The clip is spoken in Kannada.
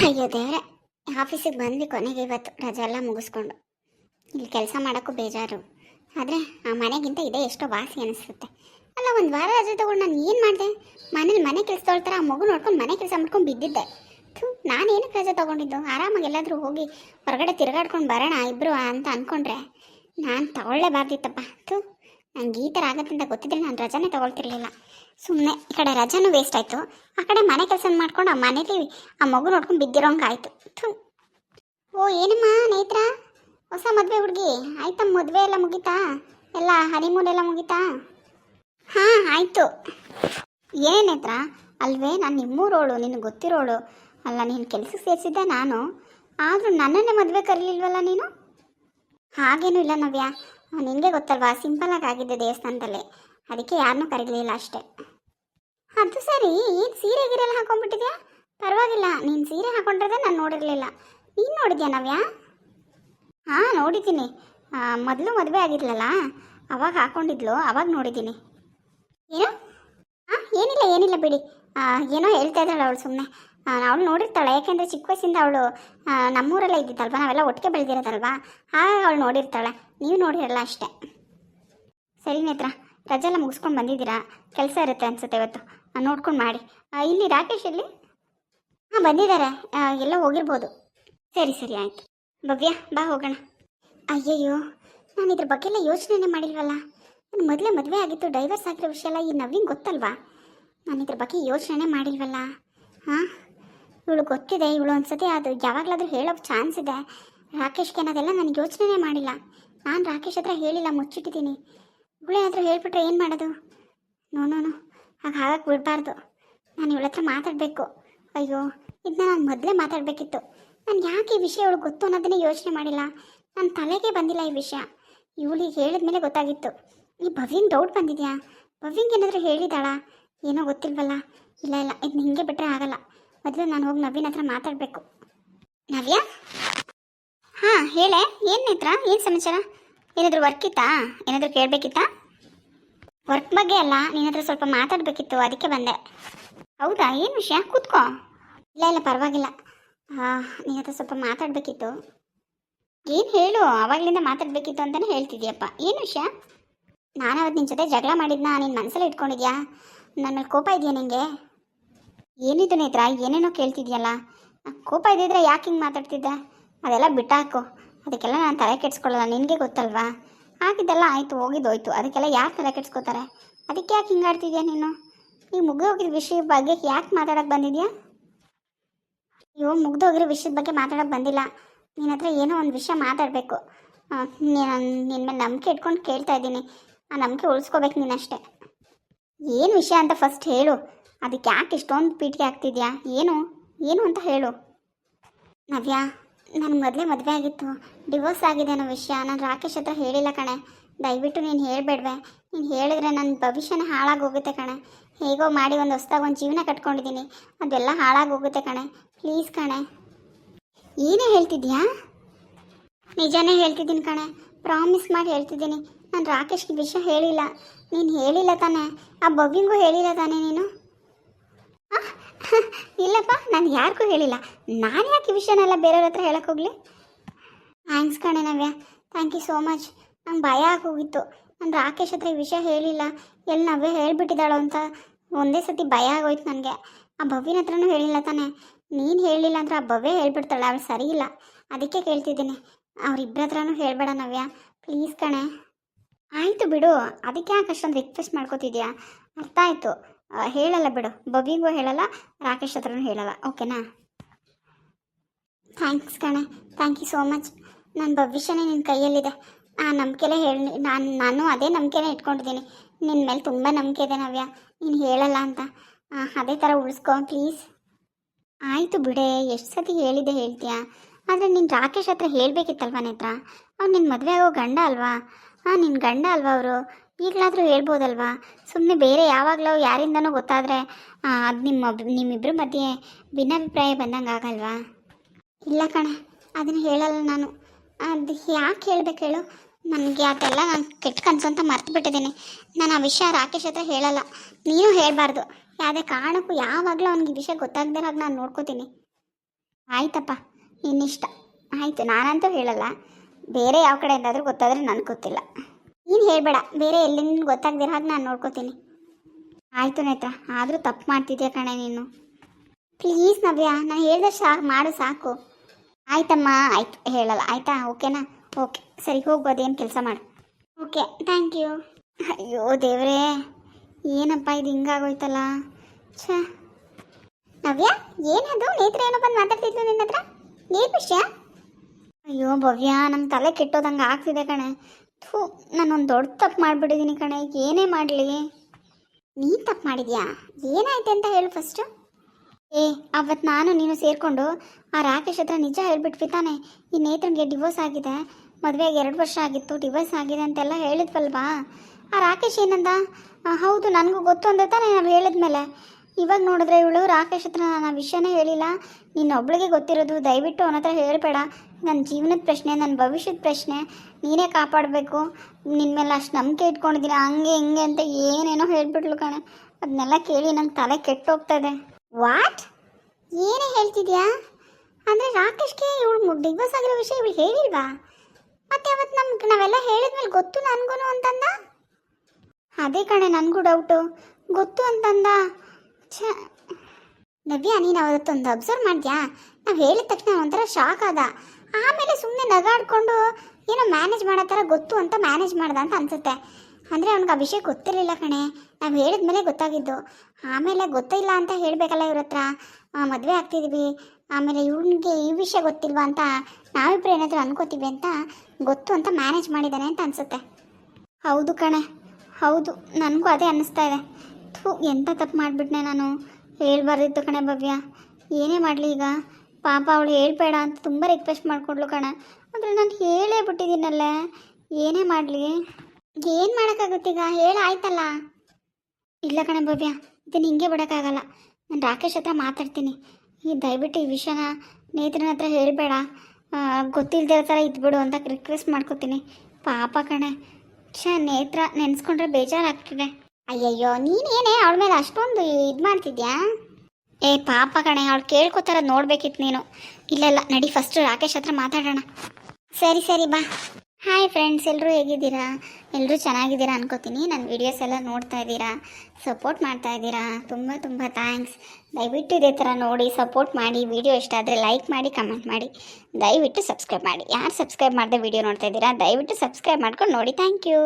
ಅಯ್ಯೋ ದೇವ್ರೆ, ಆಫೀಸಿಗೆ ಬಂದ್ವಿ ಕೊನೆಗೆ ಇವತ್ತು, ರಜೆ ಎಲ್ಲ ಮುಗಿಸ್ಕೊಂಡು. ಇಲ್ಲಿ ಕೆಲಸ ಮಾಡೋಕ್ಕೂ ಬೇಜಾರು. ಆದರೆ ಆ ಮನೆಗಿಂತ ಇದೇ ಎಷ್ಟೋ ವಾಸಿ ಅನಿಸುತ್ತೆ. ಅಲ್ಲ, ಒಂದು ವಾರ ರಜೆ ತೊಗೊಂಡು ನಾನು ಏನು ಮಾಡಿದೆ? ಮನೇಲಿ ಮನೆ ಕೆಲಸ ತೊಳ್ತಾರೆ ಆ ಮಗು ನೋಡ್ಕೊಂಡು ಮನೆ ಕೆಲಸ ಮಾಡ್ಕೊಂಡು ಬಿದ್ದಿದ್ದೆ. ಥೂ, ನಾನು ಏನಕ್ಕೆ ರಜೆ ತೊಗೊಂಡಿದ್ದು? ಆರಾಮಾಗಿ ಎಲ್ಲಾದರೂ ಹೋಗಿ ಹೊರಗಡೆ ತಿರುಗಾಡ್ಕೊಂಡು ಬರೋಣ ಇಬ್ಬರು ಅಂತ ಅಂದ್ಕೊಂಡ್ರೆ ನಾನು ತಗೊಳ್ಳೇಬಾರ್ದಿತ್ತಪ್ಪ ಥೂ, ನಂಗೆ ಈ ಥರ ಆಗುತ್ತೆ ಅಂತ ಗೊತ್ತಿದ್ರೆ ನಾನು ರಜಾನೇ ತಗೊಳ್ತಿರ್ಲಿಲ್ಲ. ಸುಮ್ಮನೆ ಈ ಕಡೆ ರಜಾನು ವೇಸ್ಟ್ ಆಯಿತು. ಆ ಕಡೆ ಮನೆ ಕೆಲಸ ಮಾಡ್ಕೊಂಡು ಆ ಮನೇಲಿ ಆ ಮಗು ನೋಡ್ಕೊಂಡು ಬಿದ್ದಿರೋಂಗೆ ಆಯಿತು ಓ, ಏನಮ್ಮ ನೇತ್ರ ಹೊಸ ಮದುವೆ ಹುಡುಗಿ. ಆಯ್ತಮ್ಮ ಮದುವೆ ಎಲ್ಲ ಮುಗೀತಾ? ಎಲ್ಲ ಹನಿಮೂನ್ ಎಲ್ಲ ಮುಗೀತಾ? ಹಾಂ, ಆಯಿತು. ಏನೇ ನೇತ್ರ ಅಲ್ವೇ, ನಾನು ನಿಮ್ಮೂರೋಳು ನಿನಗೆ ಗೊತ್ತಿರೋಳು. ಅಲ್ಲ, ನೀನು ಕೆಲಸಕ್ಕೆ ಸೇರಿಸಿದ್ದೆ ನಾನು. ಆದರೂ ನನ್ನನ್ನೇ ಮದುವೆ ಕರೀಲಿಲ್ವಲ್ಲ ನೀನು? ಹಾಗೇನೂ ಇಲ್ಲ ನವ್ಯ. ನಿನಗೆ ಗೊತ್ತಲ್ವಾ ಸಿಂಪಲಾಗಿ ಆಗಿದ್ದೆ ದೇವಸ್ಥಾನದಲ್ಲಿ. ಅದಕ್ಕೆ ಯಾರನ್ನೂ ಕರೀಲಿಲ್ಲ ಅಷ್ಟೇ. ಅದು ಸರಿ ಈಗ ಸೀರೆ ಗೀರೆಲ್ಲ ಹಾಕೊಂಡ್ಬಿಟ್ಟಿದ್ಯಾ? ಪರವಾಗಿಲ್ಲ, ನೀನು ಸೀರೆ ಹಾಕೊಂಡಿರೋದೇ ನಾನು ನೋಡಿರಲಿಲ್ಲ. ನೀನು ನೋಡಿದ್ಯಾ ನಾವ್ಯಾ? ಹಾಂ, ನೋಡಿದ್ದೀನಿ. ಮೊದಲು ಮದುವೆ ಆಗಿರ್ಲಲ್ಲ ಅವಾಗ ಹಾಕೊಂಡಿದ್ಲು, ಅವಾಗ ನೋಡಿದ್ದೀನಿ. ಏನು? ಹಾಂ ಏನಿಲ್ಲ ಏನಿಲ್ಲ ಬಿಡಿ. ಏನೋ ಹೇಳ್ತಾ ಇದ್ದಾಳೆ ಅವಳು ಸುಮ್ಮನೆ ಅವಳು ನೋಡಿರ್ತಾಳೆ, ಯಾಕೆಂದರೆ ಚಿಕ್ಕ ವಯಸ್ಸಿಂದ ಅವಳು ನಮ್ಮೂರಲ್ಲೇ ಇದ್ದಿದ್ದಲ್ವ ನಾವೆಲ್ಲ ಒಟ್ಟಿಗೆ ಬೆಳೆದಿರೋದಲ್ವಾ? ಹಾಗೆ ಅವಳು ನೋಡಿರ್ತಾಳೆ. ನೀವು ನೋಡಿರಲ್ಲ ಅಷ್ಟೇ. ಸರಿ ನೇತ್ರ, ರಜೆಲ್ಲ ಮುಗಿಸ್ಕೊಂಡು ಬಂದಿದ್ದೀರಾ? ಕೆಲಸ ಇರುತ್ತೆ ಅನ್ಸುತ್ತೆ ಇವತ್ತು. ನೋಡ್ಕೊಂಡು ಮಾಡಿ. ಇಲ್ಲಿ ರಾಕೇಶ್ ಇಲ್ಲಿ ಹಾಂ ಬಂದಿದ್ದಾರೆ. ಎಲ್ಲ ಹೋಗಿರ್ಬೋದು. ಸರಿ ಸರಿ, ಆಯಿತು. ಭವ್ಯ, ಬಾ ಹೋಗೋಣ. ಅಯ್ಯಯ್ಯೋ, ನಾನು ಇದ್ರ ಬಗ್ಗೆ ಎಲ್ಲ ಯೋಚನೆನೇ ಮಾಡಿಲ್ವಲ್ಲ? ನಾನು ಮೊದಲೇ ಮದುವೆ ಆಗಿತ್ತು ಡೈವರ್ಸ್ ಆಗಿರೋ ವಿಷಯ ಎಲ್ಲ ಈ ನವ್ವಿಂಗ್ ಗೊತ್ತಲ್ವಾ? ನಾನು ಇದ್ರ ಬಗ್ಗೆ ಯೋಚನೆನೇ ಮಾಡಿಲ್ವಲ್ಲ? ಹಾಂ ಇವಳು ಗೊತ್ತಿದೆ, ಇವಳು ಒಂದ್ಸತಿ ಅದು ಯಾವಾಗಲಾದರೂ ಹೇಳೋ ಚಾನ್ಸ್ ಇದೆ. ರಾಕೇಶ್ಗೆ ಅನ್ನೋದೆಲ್ಲ ನನಗೆ ಯೋಚನೆನೇ ಮಾಡಿಲ್ಲ. ನಾನು ರಾಕೇಶ್ ಹತ್ರ ಹೇಳಿಲ್ಲ, ಮುಚ್ಚಿಟ್ಟಿದ್ದೀನಿ. ಇವಳೇ ಆದರೂ ಹೇಳ್ಬಿಟ್ರೆ ಏನು ಮಾಡೋದು? ನೋ ನೋ ನೋ ಹಾಗೆ ಹಾಗಕ್ಕೆ ಬಿಡಬಾರ್ದು ನಾನು ಇವಳ ಹತ್ರ ಮಾತಾಡಬೇಕು. ಅಯ್ಯೋ ಇದನ್ನ ನಾನು ಮೊದಲೇ ಮಾತಾಡಬೇಕಿತ್ತು. ನಾನು ಯಾಕೆ ಈ ವಿಷಯ ಅವಳು ಗೊತ್ತು ಅನ್ನೋದನ್ನೇ ಯೋಚನೆ ಮಾಡಿಲ್ಲ. ನನ್ನ ತಲೆಗೆ ಬಂದಿಲ್ಲ ಈ ವಿಷಯ. ಇವಳಿಗೆ ಹೇಳಿದ ಮೇಲೆ ಗೊತ್ತಾಗಿತ್ತು. ಈ ಭವ್ಯಂಗೆ ಡೌಟ್ ಬಂದಿದೆಯಾ? ಭವ್ಯಂಗೆ ಏನಾದರೂ ಹೇಳಿದಾಳ? ಏನೋ ಗೊತ್ತಿಲ್ವಲ್ಲ? ಇಲ್ಲ ಇಲ್ಲ ಇದನ್ನ ಹಿಂಗೆ ಬಿಟ್ಟರೆ ಆಗಲ್ಲ. ಮೊದಲು ನಾನು ಹೋಗಿ ನವೀನ್ ಹತ್ರ ಮಾತಾಡಬೇಕು. ನವ್ಯ? ಹಾಂ, ಹೇಳೆ, ಏನು ನೇತ್ರ? ಏನು ಸಮಾಚಾರ? ಏನಾದರೂ ವರ್ಕ್ ಇತ್ತಾ? ಏನಾದರೂ ಕೇಳಬೇಕಿತ್ತಾ? ವರ್ಕ್ ಬಗ್ಗೆ ಅಲ್ಲ ನಿನ್ನ ಹತ್ರ ಸ್ವಲ್ಪ ಮಾತಾಡಬೇಕಿತ್ತು, ಅದಕ್ಕೆ ಬಂದೆ. ಹೌದಾ? ಏನು ವಿಷಯ? ಕೂತ್ಕೋ. ಇಲ್ಲ ಇಲ್ಲ, ಪರವಾಗಿಲ್ಲ. ನಿನ್ನ ಹತ್ರ ಸ್ವಲ್ಪ ಮಾತಾಡಬೇಕಿತ್ತು. ಏನು ಹೇಳು? ಆವಾಗಲಿಂದ ಮಾತಾಡಬೇಕಿತ್ತು ಅಂತಲೇ ಹೇಳ್ತಿದ್ಯಪ್ಪ. ಏನು ವಿಷಯ? ನಾನು ಅವತ್ತು ನಿನ್ನ ಜೊತೆ ಜಗಳ ಮಾಡಿದ್ನ? ನಿನ್ನ ಮನಸ್ಸಲ್ಲಿ ಇಟ್ಕೊಂಡಿದ್ಯಾ? ನನ್ನ ಮೇಲೆ ಕೋಪ ಇದೆಯಾ ನಿನಗೆ ಏನಿದು ನೇತ್ರ? ಏನೇನೋ ಕೇಳ್ತಿದ್ಯಲ್ಲ? ಕೋಪ ಇದ್ದಿದ್ರೆ ಯಾಕೆ ಹಿಂಗೆ ಮಾತಾಡ್ತಿದ್ದೆ? ಅದೆಲ್ಲ ಬಿಟ್ಟಾಕು. ಅದಕ್ಕೆಲ್ಲ ನಾನು ತಲೆ ಕೆಡಿಸ್ಕೊಳ್ಳಲ್ಲ. ನಿನಗೆ ಗೊತ್ತಲ್ವಾ? ಆಗಿದ್ದೆಲ್ಲ ಆಯಿತು ಹೋಗಿದ್ದೋಯ್ತು ಅದಕ್ಕೆಲ್ಲ ಯಾಕೆ ತಲೆ ಕೆಡ್ಸ್ಕೋತಾರೆ? ಅದಕ್ಕೆ ಯಾಕೆ ಹಿಂಗಾಡ್ತಿದ್ಯಾ ನೀನು? ಈ ಮುಗಿದೋಗಿದ ವಿಷಯದ ಬಗ್ಗೆ ಯಾಕೆ ಮಾತಾಡೋಕೆ ಬಂದಿದ್ಯಾ? ಅಯ್ಯೋ, ಮುಗ್ದೋಗಿರೋ ವಿಷಯದ ಬಗ್ಗೆ ಮಾತಾಡೋಕೆ ಬಂದಿಲ್ಲ. ನಿನ್ನ ಹತ್ರ ಏನೋ ಒಂದು ವಿಷಯ ಮಾತಾಡಬೇಕು. ನೀನು ನಿನ್ನ ಮೇಲೆ ನಂಬಿಕೆ ಇಟ್ಕೊಂಡು ಕೇಳ್ತಾ ಇದ್ದೀನಿ. ಆ ನಂಬಿಕೆ ಉಳಿಸ್ಕೋಬೇಕು ನೀನಷ್ಟೇ. ಏನು ವಿಷಯ ಅಂತ ಫಸ್ಟ್ ಹೇಳು. ಅದಕ್ಕೆ ಯಾಕೆ ಇಷ್ಟೊಂದು ಪೀಠಿಗೆ ಆಗ್ತಿದ್ಯಾ ಏನು? ಏನು ಅಂತ ಹೇಳು. ನವ್ಯ? ನನ್ನ ಮೊದಲೇ ಮದುವೆ ಆಗಿತ್ತು. ಡಿವೋರ್ಸ್ ಆಗಿದೆ ಅನ್ನೋ ವಿಷಯ ನಾನು ರಾಕೇಶ್ ಹತ್ರ ಹೇಳಿಲ್ಲ ಕಣೆ. ದಯವಿಟ್ಟು ನೀನು ಹೇಳಬೇಡ್ವೆ. ನೀನು ಹೇಳಿದ್ರೆ ನನ್ನ ಭವಿಷ್ಯನೇ ಹಾಳಾಗಿ ಹೋಗುತ್ತೆ ಕಣೆ. ಹೇಗೋ ಮಾಡಿ ಒಂದು ಹೊಸ್ದಾಗಿ ಒಂದು ಜೀವನ ಕಟ್ಕೊಂಡಿದ್ದೀನಿ ಅದೆಲ್ಲ ಹಾಳಾಗಿ ಹೋಗುತ್ತೆ ಕಣೆ. ಪ್ಲೀಸ್ ಕಣೆ. ಏನೇ ಹೇಳ್ತಿದ್ಯಾ? ನಿಜನೇ ಹೇಳ್ತಿದ್ದೀನಿ ಕಣೆ. ಪ್ರಾಮಿಸ್ ಮಾಡಿ ಹೇಳ್ತಿದ್ದೀನಿ. ನಾನು ರಾಕೇಶ್ಗೆ ವಿಷಯ ಹೇಳಿಲ್ಲ. ನೀನು ಹೇಳಿಲ್ಲ ತಾನೆ. ಆ ಬಗ್ಗಿಂಗೂ ಹೇಳಿಲ್ಲ ತಾನೆ ನೀನು? ನಾನು ಯಾರಿಗೂ ಹೇಳಿಲ್ಲ. ನಾನು ಯಾಕೆ ಈ ವಿಷಯನೆಲ್ಲ ಬೇರೆಯವ್ರ ಹತ್ರ ಹೇಳಕ್ಕೆ ಹೋಗಲಿ? ಥ್ಯಾಂಕ್ಸ್ ಕಣೆ Navya. Thank you so much. ನಂಗೆ ಭಯ ಆಗೋಗಿತ್ತು. ನಾನು ರಾಕೇಶ್ ಹತ್ರ ಈ ವಿಷಯ ಹೇಳಿಲ್ಲ. ಎಲ್ಲಿ ನವ್ಯ ಹೇಳಿಬಿಟ್ಟಿದ್ದಾಳು ಅಂತ ಒಂದೇ ಸತಿ ಭಯ ಆಗೋಯ್ತು ನನಗೆ. ಆ ಭವ್ಯನ ಹತ್ರನೂ ಹೇಳಿಲ್ಲ ತಾನೆ. ನೀನು ಹೇಳಿಲ್ಲ ಅಂದ್ರೆ ಆ ಭವ್ಯ ಹೇಳ್ಬಿಡ್ತಾಳೆ. ಅವಳು ಸರಿ ಇಲ್ಲ. ಅದಕ್ಕೆ ಕೇಳ್ತಿದ್ದೀನಿ. ಅವ್ರಿಬ್ಬರ ಹತ್ರನೂ ಹೇಳಬೇಡ ನವ್ಯ. ಪ್ಲೀಸ್ ಕಣೆ. ಆಯಿತು ಬಿಡು. ಅದಕ್ಕೆ ಯಾಕೆ ಅಷ್ಟೊಂದು ರಿಕ್ವೆಸ್ಟ್ ಮಾಡ್ಕೋತಿದ್ಯಾ? ಅರ್ಥ ಆಯಿತು. ಹೇಳಲ್ಲ ಬಿಡು. ಬಬಿಗೂ ಹೇಳಲ್ಲ, ರಾಕೇಶ್ ಹತ್ರನೂ ಹೇಳಲ್ಲ. ಓಕೆನಾ? ಥ್ಯಾಂಕ್ಸ್ ಕಣೆ. ಥ್ಯಾಂಕ್ ಯು ಸೋ ಮಚ್ ನನ್ನ ಭವಿಷ್ಯನೇ ನಿನ್ನ ಕೈಯಲ್ಲಿದೆ. ಆ ನಂಬಿಕೆಲೇ ಹೇಳಿ, ನಾನು ನಾನು ಅದೇ ನಂಬಿಕೆನೇ ಇಟ್ಕೊಂಡಿದ್ದೀನಿ. ನಿನ್ನ ಮೇಲೆ ತುಂಬ ನಂಬಿಕೆ ಇದೆ ನವ್ಯ. ನೀನು ಹೇಳಲ್ಲ ಅಂತ. ಅದೇ ಥರ ಉಳಿಸ್ಕೊ ಪ್ಲೀಸ್ ಆಯಿತು ಬಿಡೆ, ಎಷ್ಟು ಸತಿ ಹೇಳಿದೆ ಹೇಳ್ತೀಯಾ? ಆದರೆ ನೀನು ರಾಕೇಶ್ ಹತ್ರ ಹೇಳಬೇಕಿತ್ತಲ್ವ ನೇತ್ರ? ಅವ್ನು ನಿನ್ನ ಮದುವೆ ಆಗೋ ಗಂಡ ಅಲ್ವಾ? ಹಾಂ ನಿನ್ನ ಗಂಡ ಅಲ್ವಾ ಅವರು? ಈಗಲಾದರೂ ಹೇಳ್ಬೋದಲ್ವಾ? ಸುಮ್ಮನೆ ಬೇರೆ ಯಾವಾಗಲೂ ಯಾರಿಂದನೂ ಗೊತ್ತಾದರೆ ಅದು ನಿಮ್ಮ ನಿಮ್ಮಿಬ್ಬರ ಮಧ್ಯೆ ಭಿನ್ನಾಭಿಪ್ರಾಯ ಬಂದಂಗೆ ಆಗಲ್ವಾ? ಇಲ್ಲ ಕಣ, ಅದನ್ನು ಹೇಳಲ್ಲ ನಾನು. ಅದು ಯಾಕೆ ಹೇಳ್ಬೇಕು ಹೇಳು? ನನಗೆ ಅದೆಲ್ಲ ನಾನು ಕೆಟ್ಟ ಕನಸು ಅಂತ ಮರ್ತು ಬಿಟ್ಟಿದ್ದೀನಿ. ನಾನು ಆ ವಿಷಯ ರಾಕೇಶ್ ಹತ್ರ ಹೇಳಲ್ಲ. ನೀನು ಹೇಳಬಾರ್ದು. ಯಾವುದೇ ಕಾರಣಕ್ಕೂ ಯಾವಾಗಲೂ ಅವ್ನಿಗೆ ವಿಷಯ ಗೊತ್ತಾಗದೇ ಹಾಗೆ ನಾನು ನೋಡ್ಕೋತೀನಿ. ಆಯ್ತಪ್ಪ ಇನ್ನಿಷ್ಟ ಆಯಿತು, ನಾನಂತೂ ಹೇಳಲ್ಲ. ಬೇರೆ ಯಾವ ಕಡೆ ಕಡೆಯಿಂದಾದರೂ ಗೊತ್ತಾದರೆ ನನಗೆ ಗೊತ್ತಿಲ್ಲ. ನೀನು ಹೇಳಬೇಡ, ಬೇರೆ ಎಲ್ಲಿಂದ ಗೊತ್ತಾಗ್ದಿರ ಹಾಗೆ ನಾನು ನೋಡ್ಕೋತೀನಿ. ಆಯಿತು ನೇತ್ರ ಆದರೂ ತಪ್ಪು ಮಾಡ್ತಿದ್ಯಾ ಕಣೆ ನೀನು? ಪ್ಲೀಸ್ ನವ್ಯ, ನಾನು ಹೇಳ್ದೆ ಶಾ, ಮಾಡು ಸಾಕು. ಆಯ್ತಮ್ಮ, ಆಯ್ತು, ಹೇಳಲ್ಲ, ಆಯ್ತಾ? ಓಕೆನಾ? ಓಕೆ, ಸರಿ ಹೋಗ್ಬೋದು ಏನು ಕೆಲಸ ಮಾಡು. ಓಕೆ ಥ್ಯಾಂಕ್ ಯು ಅಯ್ಯೋ ದೇವ್ರೇ, ಏನಪ್ಪ ಇದು ಹಿಂಗಾಗೋಯ್ತಲ್ಲ? ಛ. ನವ್ಯ, ಏನದು? ನೇತ್ರ ಏನೋ ಬಂದು ಮಾತಾಡ್ತಿದ್ಲು ನಿನ್ನ ಹತ್ರ ಏನು ವಿಷಯ? ಅಯ್ಯೋ ಭವ್ಯ ನಮ್ಮ ತಲೆ ಕೆಟ್ಟೋದಂಗೆ ಆಗ್ತಿದೆ ಕಣೆ. ಥೂ, ನಾನೊಂದು ದೊಡ್ಡ ತಪ್ಪು ಮಾಡಿಬಿಟ್ಟಿದ್ದೀನಿ ಕಣೆ ಏನೇ ಮಾಡಲಿ? ನೀನು ತಪ್ಪು ಮಾಡಿದ್ಯಾ? ಏನಾಯ್ತು ಅಂತ ಹೇಳು ಫಸ್ಟು ಏ ಅವತ್ತು ನಾನು ನೀನು ಸೇರಿಕೊಂಡು ಆ ರಾಕೇಶ್ ಹತ್ರ ನಿಜ ಹೇಳ್ಬಿಟ್ವಿ ತಾನೆ. ಈ ನೇತ್ರನಿಗೆ ಡಿವೋರ್ಸ್ ಆಗಿದೆ. ಮದುವೆಗೆ ಎರಡು ವರ್ಷ ಆಗಿತ್ತು ಡಿವೋರ್ಸ್ ಆಗಿದೆ ಅಂತೆಲ್ಲ ಹೇಳಿದ್ವಲ್ವಾ? ಆ ರಾಕೇಶ್ ಏನಂದ? ಹೌದು, ನನಗೂ ಗೊತ್ತು ಅಂದ ತಾನೆ ನಾವು ಹೇಳಿದ್ಮೇಲೆ. ಇವಾಗ ನೋಡಿದ್ರೆ ಇವಳು ರಾಕೇಶ್ ಹತ್ರ ನಾನು ಆ ವಿಷಯನೇ ಹೇಳಿಲ್ಲ. ನಿನ್ನೊಬ್ಳಿಗೆ ಗೊತ್ತಿರೋದು ದಯವಿಟ್ಟು ಅವನ ಹತ್ರ ಹೇಳಬೇಡ. ನನ್ನ ಜೀವನದ ಪ್ರಶ್ನೆ, ನನ್ನ ಭವಿಷ್ಯದ ಪ್ರಶ್ನೆ, ನೀನೇ ಕಾಪಾಡಬೇಕು. ನಿನ್ನ ಮೇಲೆ ಅಷ್ಟು ನಂಬಿಕೆ ಇಟ್ಕೊಂಡಿದ್ದೀನಿ ಹಂಗೆ, ಹಿಂಗೆ ಅಂತ ಏನೇನೋ ಹೇಳ್ಬಿಟ್ಲು ಕಣೆ. ಅದನ್ನೆಲ್ಲ ಕೇಳಿ ನನ್ನ ತಲೆ ಕೆಟ್ಟೋಗ್ತದೆ ವಾಟ್ ಏನೇ ಹೇಳ್ತಿದ್ಯಾ? ಅಂದರೆ ರಾಕೇಶ್ಗೆ ಇವಳು ಡಿವೋರ್ಸ್ ಆಗಿರೋ ವಿಷಯ ಇವಳು ಹೇಳಿಲ್ವಾ? ಮತ್ತೆ ಅವತ್ತು ನಮ್ಗೆ, ನಾವೆಲ್ಲ ಹೇಳಿದ್ಮೇಲೆ ಗೊತ್ತು ನನಗೂ ಅಂತಂದ? ಅದೇ ಕಣೆ, ನನಗೂ ಡೌಟು ಗೊತ್ತು ಅಂತಂದ. ನವ್ಯ, ನೀನು ಅವತ್ತೊಂದು ಅಬ್ಸರ್ವ್ ಮಾಡಿದ್ಯಾ? ನಾವು ಹೇಳಿದ ತಕ್ಷಣ ಒಂಥರ ಶಾಕ್ ಆದ. ಆಮೇಲೆ ಸುಮ್ಮನೆ ನಗಾಡ್ಕೊಂಡು ಏನೋ ಮ್ಯಾನೇಜ್ ಮಾಡೋ ಥರ ಗೊತ್ತು ಅಂತ ಮ್ಯಾನೇಜ್ ಮಾಡ್ದ ಅಂತ ಅನ್ಸುತ್ತೆ. ಅಂದರೆ ಅವ್ನಿಗೆ ಆ ವಿಷಯ ಗೊತ್ತಿರಲಿಲ್ಲ ಕಣೆ. ನಾವು ಹೇಳಿದ್ಮೇಲೆ ಗೊತ್ತಾಗಿದ್ದು. ಆಮೇಲೆ ಗೊತ್ತಿಲ್ಲ ಅಂತ ಹೇಳಬೇಕಲ್ಲ ಇವ್ರ ಹತ್ರ. ಮದುವೆ ಆಗ್ತಿದ್ವಿ. ಆಮೇಲೆ ಇವ್ನಿಗೆ ಈ ವಿಷಯ ಗೊತ್ತಿಲ್ವಾ ಅಂತ ನಾವಿಬ್ಬರು ಏನಾದರೂ ಅನ್ಕೋತೀವಿ ಅಂತ ಗೊತ್ತು ಅಂತ ಮ್ಯಾನೇಜ್ ಮಾಡಿದ್ದಾನೆ ಅಂತ ಅನಿಸುತ್ತೆ. ಹೌದು ಕಣೆ. ಹೌದು. ನನಗೂ ಅದೇ ಅನ್ನಿಸ್ತಾ ಇದೆ. ಥೂ ಎಂಥ ತಪ್ಪು ಮಾಡಿಬಿಟ್ನೆ ನಾನು? ಹೇಳ್ಬಾರ್ದಿತ್ತು ಕಣೆ ಭವ್ಯ. ಏನೇ ಮಾಡಲಿ ಈಗ? ಪಾಪ ಅವಳು ಹೇಳ್ಬೇಡ ಅಂತ ತುಂಬ ರಿಕ್ವೆಸ್ಟ್ ಮಾಡಿಕೊಡ್ಲು ಕಣ. ಆದರೆ ನಾನು ಹೇಳೇ ಬಿಟ್ಟಿದ್ದೀನಲ್ಲೇ. ಏನೇ ಮಾಡಲಿ? ಏನು ಮಾಡೋಕ್ಕಾಗುತ್ತೀಗ ಹೇಳ, ಆಯ್ತಲ್ಲ? ಇಲ್ಲ ಕಣೆ ಭವ್ಯ, ಇದನ್ನು ಹಿಂಗೆ ಬಿಡೋಕ್ಕಾಗಲ್ಲ. ನಾನು ರಾಕೇಶ್ ಹತ್ರ ಮಾತಾಡ್ತೀನಿ. ಈ ದಯವಿಟ್ಟು ಈ ವಿಷಯನ ನೇತ್ರನ ಹತ್ರ ಹೇಳಬೇಡ. ಗೊತ್ತಿಲ್ಲದೆ ಥರ ಇದ್ಬಿಡು ಅಂತ ರಿಕ್ವೆಸ್ಟ್ ಮಾಡ್ಕೊತೀನಿ. ಪಾಪ ಕಣೆ. ಚ ನೇತ್ರ ನೆನೆಸ್ಕೊಂಡ್ರೆ ಬೇಜಾರಾಗ್ತಿದೆ. ಅಯ್ಯಯ್ಯೋ ನೀನೇನೇ ಅವಳ ಮೇಲೆ ಅಷ್ಟೊಂದು ಇದು ಮಾಡ್ತಿದ್ಯಾ? ಏ, ಪಾಪ ಕಣೆ, ಅವಳು ಕೇಳ್ಕೊತಾರ ನೋಡ್ಬೇಕಿತ್ತು ನೀನು. ಇಲ್ಲ ನಡಿ ಫಸ್ಟ್ ರಾಕೇಶ್ ಹತ್ರ ಮಾತಾಡೋಣ. ಸರಿ ಸರಿ, ಬಾ. ಹಾಯ್ ಫ್ರೆಂಡ್ಸ್ ಎಲ್ಲರೂ ಹೇಗಿದ್ದೀರಾ? ಎಲ್ಲರೂ ಚೆನ್ನಾಗಿದ್ದೀರಾ ಅನ್ಕೋತೀನಿ. ನನ್ನ ವೀಡಿಯೋಸ್ ಎಲ್ಲ ನೋಡ್ತಾ ಇದ್ದೀರಾ? ಸಪೋರ್ಟ್ ಮಾಡ್ತಾ ಇದ್ದೀರಾ? ತುಂಬ ತುಂಬ ಥ್ಯಾಂಕ್ಸ್ ದಯವಿಟ್ಟು ಇದೇ ಥರ ನೋಡಿ ಸಪೋರ್ಟ್ ಮಾಡಿ ವಿಡಿಯೋ ಇಷ್ಟ ಆದರೆ ಲೈಕ್ ಮಾಡಿ ಕಮೆಂಟ್ ಮಾಡಿ. ದಯವಿಟ್ಟು ಸಬ್ಸ್ಕ್ರೈಬ್ ಮಾಡಿ. ಯಾರು ಸಬ್ಸ್ಕ್ರೈಬ್ ಮಾಡಿದೆ ವಿಡಿಯೋ ನೋಡ್ತಾ ಇದ್ದೀರಾ? ದಯವಿಟ್ಟು ಸಬ್ಸ್ಕ್ರೈಬ್ ಮಾಡ್ಕೊಂಡು ನೋಡಿ ಥ್ಯಾಂಕ್ ಯು